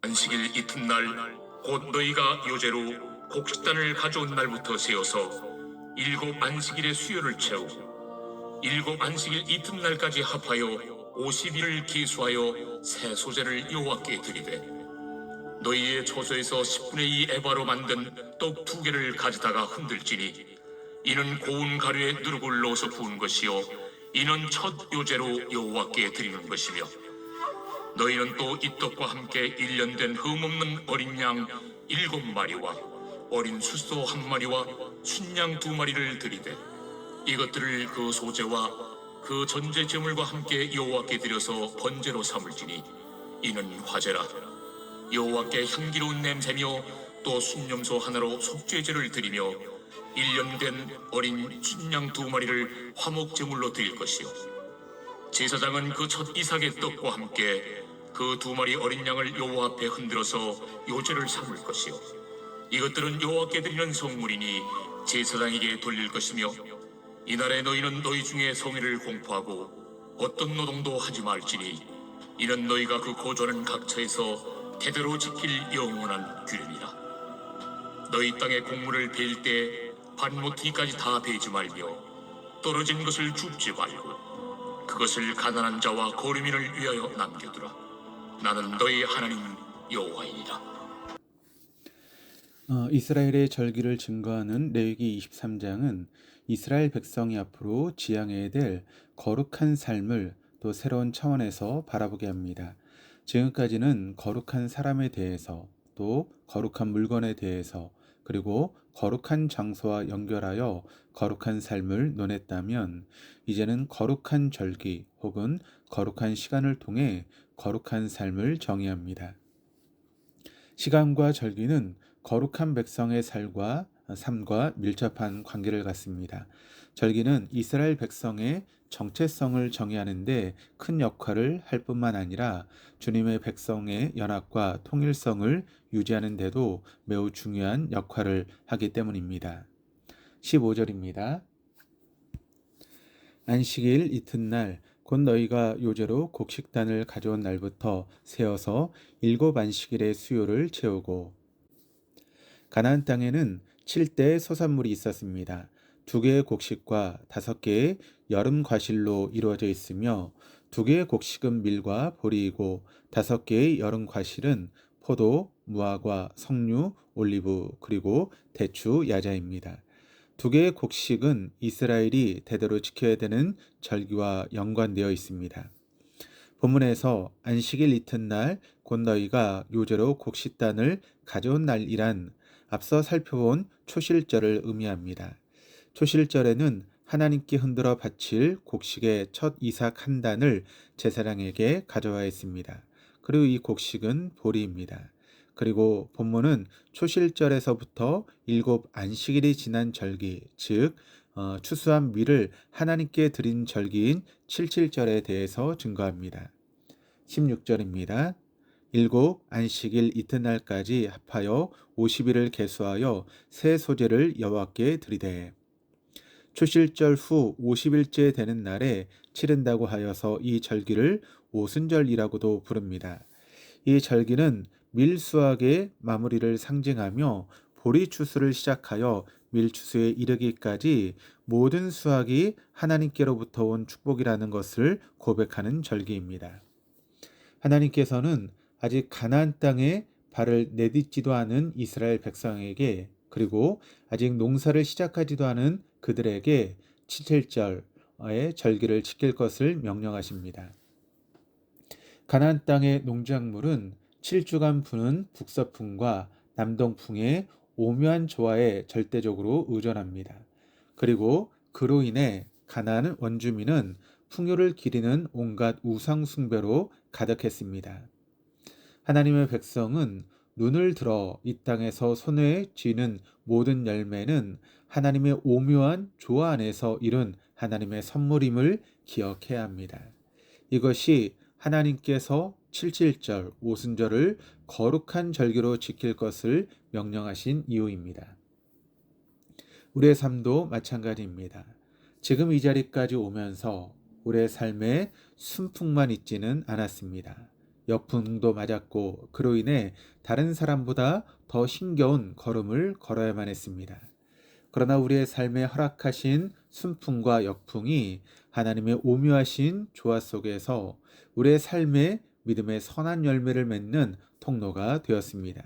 안식일 이튿날 곧 너희가 요제로 곡식단을 가져온 날부터 세어서 일곱 안식일의 수요를 채우고 일곱 안식일 이튿날까지 합하여 오십일을 기수하여 새 소재를 여호와께 드리되 너희의 초소에서 10분의 2 에바로 만든 떡 두 개를 가져다가 흔들지니 이는 고운 가루에 누룩을 넣어서 부은 것이요 이는 첫 요제로 여호와께 드리는 것이며 너희는 또이 떡과 함께 일년된 흠없는 어린 양 일곱 마리와 어린 숫소 한 마리와 순양 두 마리를 드리되 이것들을 그 소재와 그 전제 제물과 함께 여호와께 드려서 번제로 삼을지니 이는 화제라. 여호와께 향기로운 냄새며 또 순념소 하나로 속죄제를 드리며 일년된 어린 순양 두 마리를 화목 제물로 드릴 것이요. 제사장은 그 첫 이삭의 떡과 함께 그 두 마리 어린 양을 여호와 앞에 흔들어서 요제를 삼을 것이요 이것들은 여호와께 드리는 성물이니 제사장에게 돌릴 것이며 이날에 너희는 너희 중에 성의를 공포하고 어떤 노동도 하지 말지니 이는 너희가 그 고조하는 각처에서 대대로 지킬 영원한 규례니라 너희 땅의 곡물을 베일 때 반모티까지 다 베지 말며 떨어진 것을 줍지 말고 그것을 가난한 자와 거류민을 위하여 남겨두라. 나는 너희 하나님 여호와이니라. 어, 이스라엘의 절기를 증거하는 레위기 23장은 이스라엘 백성이 앞으로 지향해야 될 거룩한 삶을 또 새로운 차원에서 바라보게 합니다. 지금까지는 거룩한 사람에 대해서 또 거룩한 물건에 대해서 그리고 거룩한 장소와 연결하여 거룩한 삶을 논했다면 이제는 거룩한 절기 혹은 거룩한 시간을 통해 거룩한 삶을 정의합니다. 시간과 절기는 거룩한 백성의 살과 삶과 밀접한 관계를 갖습니다. 절기는 이스라엘 백성의 정체성을 정의하는데 큰 역할을 할 뿐만 아니라 주님의 백성의 연합과 통일성을 유지하는 데도 매우 중요한 역할을 하기 때문입니다. 15절입니다. 안식일 이튿날 곧 너희가 요제로 곡식단을 가져온 날부터 세어서 일곱 안식일의 수요를 채우고 가나안 땅에는 7대의 소산물이 있었습니다. 두 개의 곡식과 다섯 개의 여름 과실로 이루어져 있으며 두 개의 곡식은 밀과 보리이고 다섯 개의 여름 과실은 포도, 무화과, 석류, 올리브 그리고 대추, 야자입니다. 두 개의 곡식은 이스라엘이 대대로 지켜야 되는 절기와 연관되어 있습니다. 본문에서 안식일 이튿날 곧 너희가 요제로 곡식단을 가져온 날이란 앞서 살펴본 초실절을 의미합니다. 초실절에는 하나님께 흔들어 바칠 곡식의 첫 이삭 한 단을 제사장에게 가져와 했습니다. 그리고 이 곡식은 보리입니다. 그리고 본문은 초실절에서부터 일곱 안식일이 지난 절기, 즉 어, 추수한 밀을 하나님께 드린 절기인 칠칠절에 대해서 증거합니다. 16절입니다. 일곱 안식일 이튿날까지 합하여 50일을 계수하여 새 소재를 여호와께 드리되 초실절 후 50일째 되는 날에 치른다고 하여서 이 절기를 오순절이라고도 부릅니다. 이 절기는 밀수확의 마무리를 상징하며 보리 추수를 시작하여 밀추수에 이르기까지 모든 수확이 하나님께로부터 온 축복이라는 것을 고백하는 절기입니다. 하나님께서는 아직 가나안 땅에 발을 내딛지도 않은 이스라엘 백성에게 그리고 아직 농사를 시작하지도 않은 그들에게 칠칠절의 절기를 지킬 것을 명령하십니다. 가나안 땅의 농작물은 7주간 부는 북서풍과 남동풍의 오묘한 조화에 절대적으로 의존합니다. 그리고 그로 인해 가나안 원주민은 풍요를 기리는 온갖 우상 숭배로 가득했습니다. 하나님의 백성은 눈을 들어 이 땅에서 손에 쥐는 모든 열매는 하나님의 오묘한 조화 안에서 이룬 하나님의 선물임을 기억해야 합니다. 이것이 하나님께서 77절 오순절을 거룩한 절기로 지킬 것을 명령하신 이유입니다. 우리의 삶도 마찬가지입니다. 지금 이 자리까지 오면서 우리의 삶에 순풍만 있지는 않았습니다. 역풍도 맞았고 그로 인해 다른 사람보다 더 힘겨운 걸음을 걸어야만 했습니다. 그러나 우리의 삶에 허락하신 순풍과 역풍이 하나님의 오묘하신 조화 속에서 우리의 삶에 믿음의 선한 열매를 맺는 통로가 되었습니다.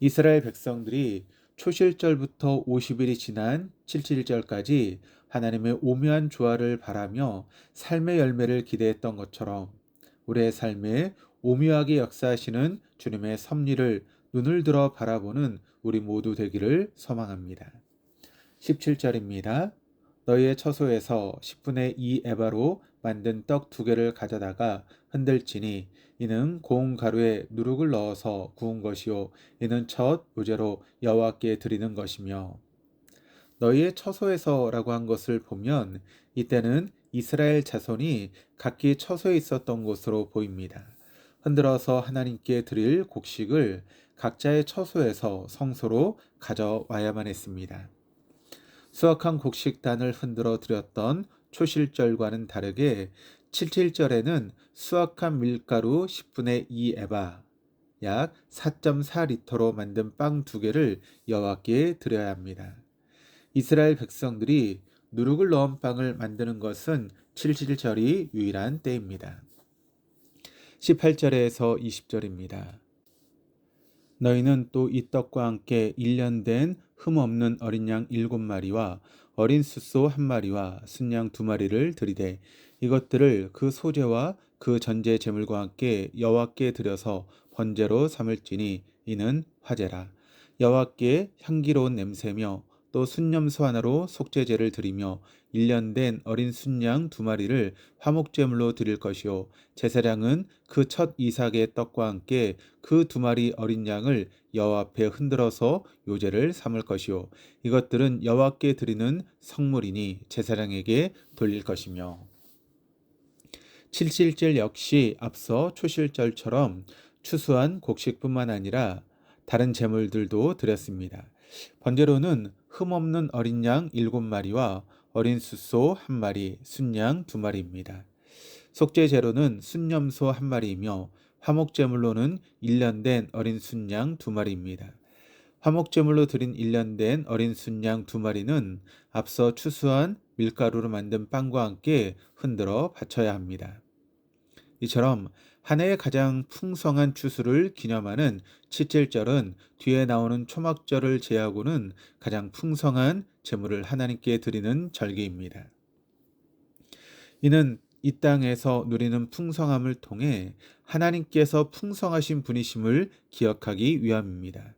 이스라엘 백성들이 초실절부터 50일이 지난 77절까지 하나님의 오묘한 조화를 바라며 삶의 열매를 기대했던 것처럼 우리의 삶에 오묘하게 역사하시는 주님의 섭리를 눈을 들어 바라보는 우리 모두 되기를 소망합니다. 17절입니다. 너희의 처소에서 10분의 2 에바로 만든 떡 두 개를 가져다가 흔들지니 이는 고운 가루에 누룩을 넣어서 구운 것이요 이는 첫 요제로 여호와께 드리는 것이며 너희의 처소에서라고 한 것을 보면 이때는 이스라엘 자손이 각기 처소에 있었던 것으로 보입니다. 흔들어서 하나님께 드릴 곡식을 각자의 처소에서 성소로 가져와야만 했습니다. 수확한 곡식단을 흔들어 드렸던 초실절과는 다르게 77절에는 수확한 밀가루 10분의 2 에바, 약 4.4리터로 만든 빵 두 개를 여호와께 드려야 합니다. 이스라엘 백성들이 누룩을 넣은 빵을 만드는 것은 77절이 유일한 때입니다. 18절에서 20절입니다. 너희는 또 이 떡과 함께 1년 된 흠없는 어린 양 일곱 마리와 어린 숫소 한 마리와 순양 두 마리를 드리되 이것들을 그 소재와 그 전제 제물과 함께 여호와께 드려서 번제로 삼을지니 이는 화제라. 여호와께 향기로운 냄새며 또 순념소 하나로 속죄제를 드리며 1년 된 어린 순양 두 마리를 화목제물로 드릴 것이요. 제사장은 그 첫 이삭의 떡과 함께 그 두 마리 어린 양을 여호와 앞에 흔들어서 요제를 삼을 것이요. 이것들은 여호와께 드리는 성물이니 제사장에게 돌릴 것이며. 77절 역시 앞서 초실절처럼 추수한 곡식뿐만 아니라 다른 제물들도 드렸습니다. 번제로는 흠없는 어린 양 일곱 마리와 어린 숫소 한 마리, 순양 두 마리입니다. 속죄 제로는 순념소 한 마리이며 화목제물로는 1년 된 어린 순양 두 마리입니다. 화목제물로 드린 1년 된 어린 순양 두 마리는 앞서 추수한 밀가루로 만든 빵과 함께 흔들어 바쳐야 합니다. 이처럼 한 해의 가장 풍성한 추수를 기념하는 칠칠절은 뒤에 나오는 초막절을 제하고는 가장 풍성한 제물을 하나님께 드리는 절기입니다. 이는 이 땅에서 누리는 풍성함을 통해 하나님께서 풍성하신 분이심을 기억하기 위함입니다.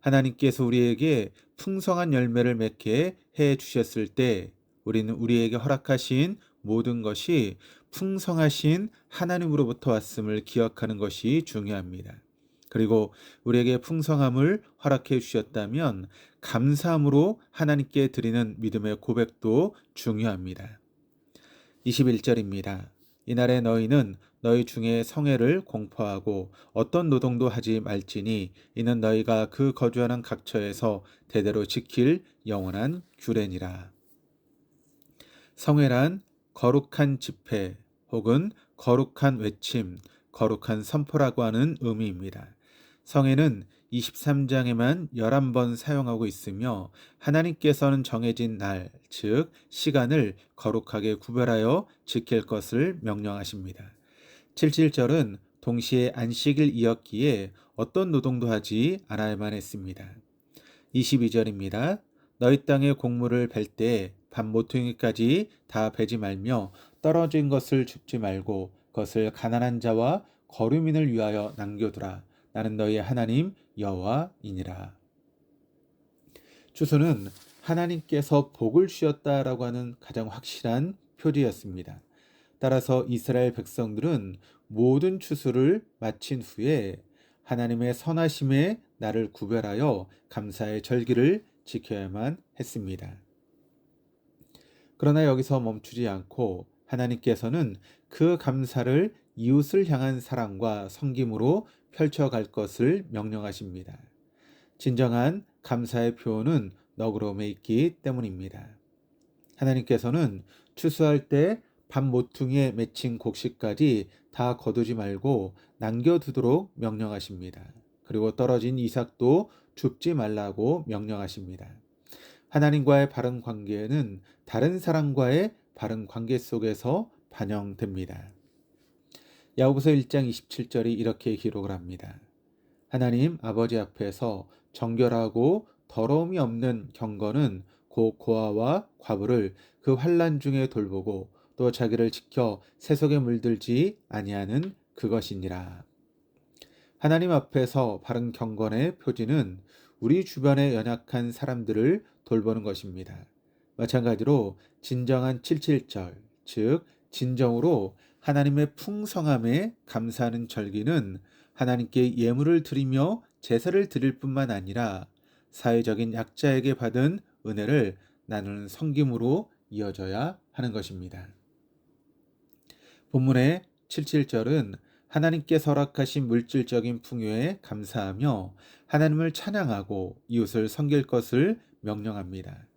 하나님께서 우리에게 풍성한 열매를 맺게 해 주셨을 때 우리는 우리에게 허락하신 모든 것이 풍성하신 하나님으로부터 왔음을 기억하는 것이 중요합니다. 그리고 우리에게 풍성함을 허락해 주셨다면 감사함으로 하나님께 드리는 믿음의 고백도 중요합니다. 21절입니다. 이날에 너희는 너희 중에 성회를 공포하고 어떤 노동도 하지 말지니 이는 너희가 그 거주하는 각처에서 대대로 지킬 영원한 규례니라. 성회란 거룩한 집회 혹은 거룩한 외침, 거룩한 선포라고 하는 의미입니다. 성회는 23장에만 11번 사용하고 있으며 하나님께서는 정해진 날, 즉 시간을 거룩하게 구별하여 지킬 것을 명령하십니다. 77절은 동시에 안식일 이었기에 어떤 노동도 하지 않아야만 했습니다. 22절입니다. 너희 땅의 곡물을 벨 때 밤 모퉁이까지 다 베지 말며 떨어진 것을 줍지 말고 그것을 가난한 자와 거류민을 위하여 남겨두라. 나는 너희의 하나님 여호와이니라. 주소는 하나님께서 복을 주셨다라고 하는 가장 확실한 표지였습니다. 따라서 이스라엘 백성들은 모든 추수를 마친 후에 하나님의 선하심에 나를 구별하여 감사의 절기를 지켜야만 했습니다. 그러나 여기서 멈추지 않고 하나님께서는 그 감사를 이웃을 향한 사랑과 섬김으로 펼쳐갈 것을 명령하십니다. 진정한 감사의 표현은 너그러움에 있기 때문입니다. 하나님께서는 추수할 때 밥 모퉁이에 맺힌 곡식까지 다 거두지 말고 남겨두도록 명령하십니다. 그리고 떨어진 이삭도 줍지 말라고 명령하십니다. 하나님과의 바른 관계는 다른 사람과의 바른 관계 속에서 반영됩니다. 야고보서 1장 27절이 이렇게 기록을 합니다. 하나님 아버지 앞에서 정결하고 더러움이 없는 경건은 고 고아와 과부를 그 환란 중에 돌보고 또 자기를 지켜 세속에 물들지 아니하는 그것이니라. 하나님 앞에서 바른 경건의 표지는 우리 주변의 연약한 사람들을 돌보는 것입니다. 마찬가지로 진정한 77절, 즉 진정으로 하나님의 풍성함에 감사하는 절기는 하나님께 예물을 드리며 제사를 드릴 뿐만 아니라 사회적인 약자에게 받은 은혜를 나누는 성김으로 이어져야 하는 것입니다. 본문의 77절은 하나님께 설악하신 물질적인 풍요에 감사하며 하나님을 찬양하고 이웃을 섬길 것을 명령합니다.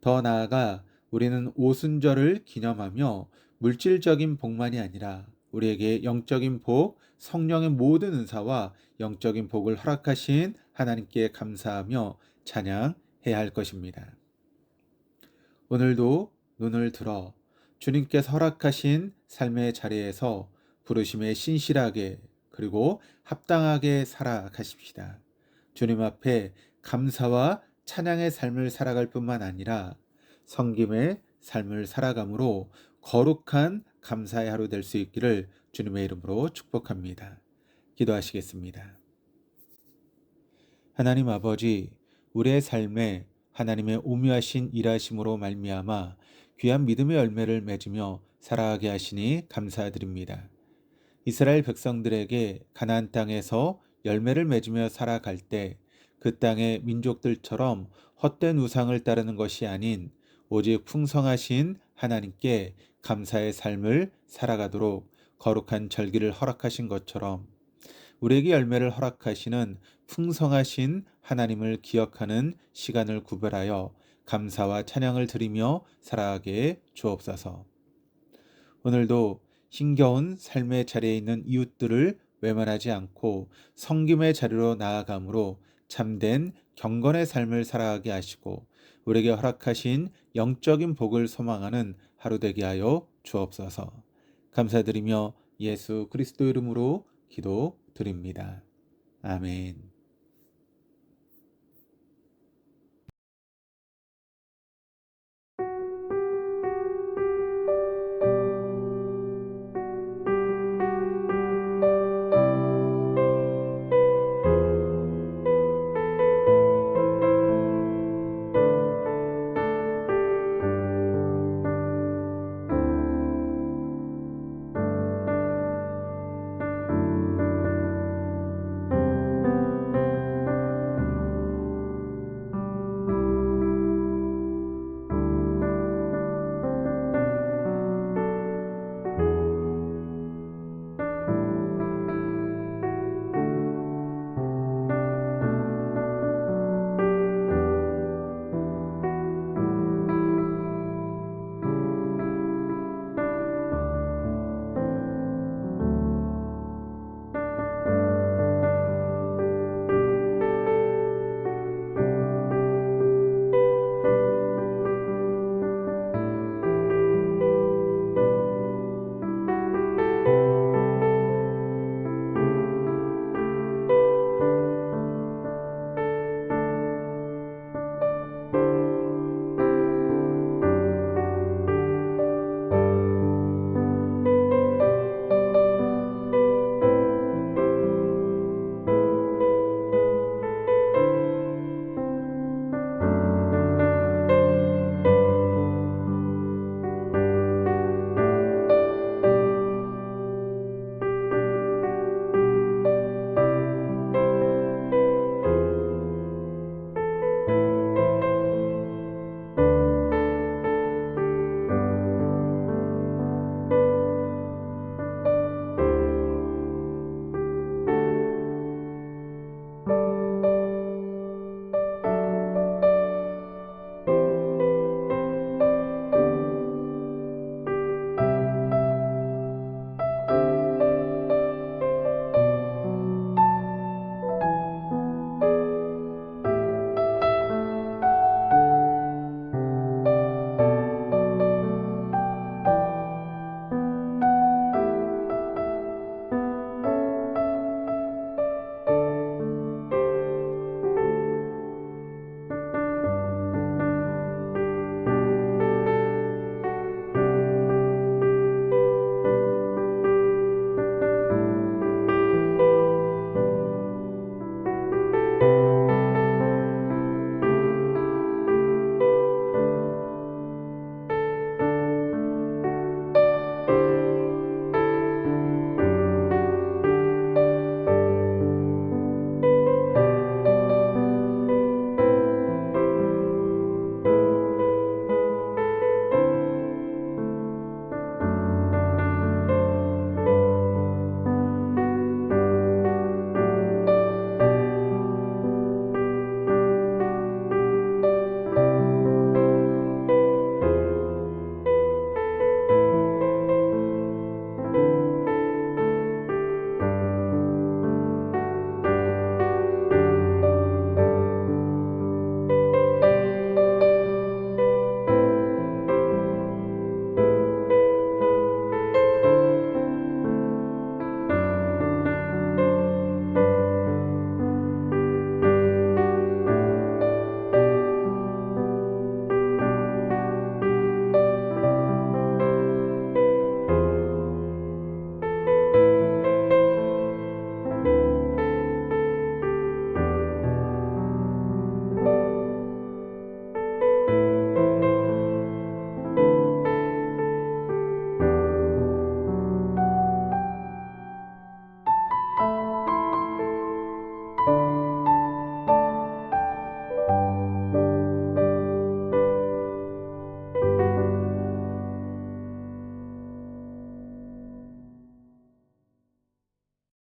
더 나아가 우리는 오순절을 기념하며 물질적인 복만이 아니라 우리에게 영적인 복, 성령의 모든 은사와 영적인 복을 허락하신 하나님께 감사하며 찬양해야 할 것입니다. 오늘도 눈을 들어 주님께서 허락하신 삶의 자리에서 부르심에 신실하게 그리고 합당하게 살아가십시다. 주님 앞에 감사와 찬양의 삶을 살아갈 뿐만 아니라 성김의 삶을 살아감으로 거룩한 감사의 하루 될 수 있기를 주님의 이름으로 축복합니다. 기도하시겠습니다. 하나님 아버지, 우리의 삶에 하나님의 오묘하신 일하심으로 말미암아 귀한 믿음의 열매를 맺으며 살아가게 하시니 감사드립니다. 이스라엘 백성들에게 가나안 땅에서 열매를 맺으며 살아갈 때 그 땅의 민족들처럼 헛된 우상을 따르는 것이 아닌 오직 풍성하신 하나님께 감사의 삶을 살아가도록 거룩한 절기를 허락하신 것처럼 우리에게 열매를 허락하시는 풍성하신 하나님을 기억하는 시간을 구별하여 감사와 찬양을 드리며 살아가게 주옵소서. 오늘도 힘겨운 삶의 자리에 있는 이웃들을 외면하지 않고 성김의 자리로 나아감으로 참된 경건의 삶을 살아가게 하시고 우리에게 허락하신 영적인 복을 소망하는 하루 되게 하여 주옵소서. 감사드리며 예수 그리스도 이름으로 기도드립니다. 아멘.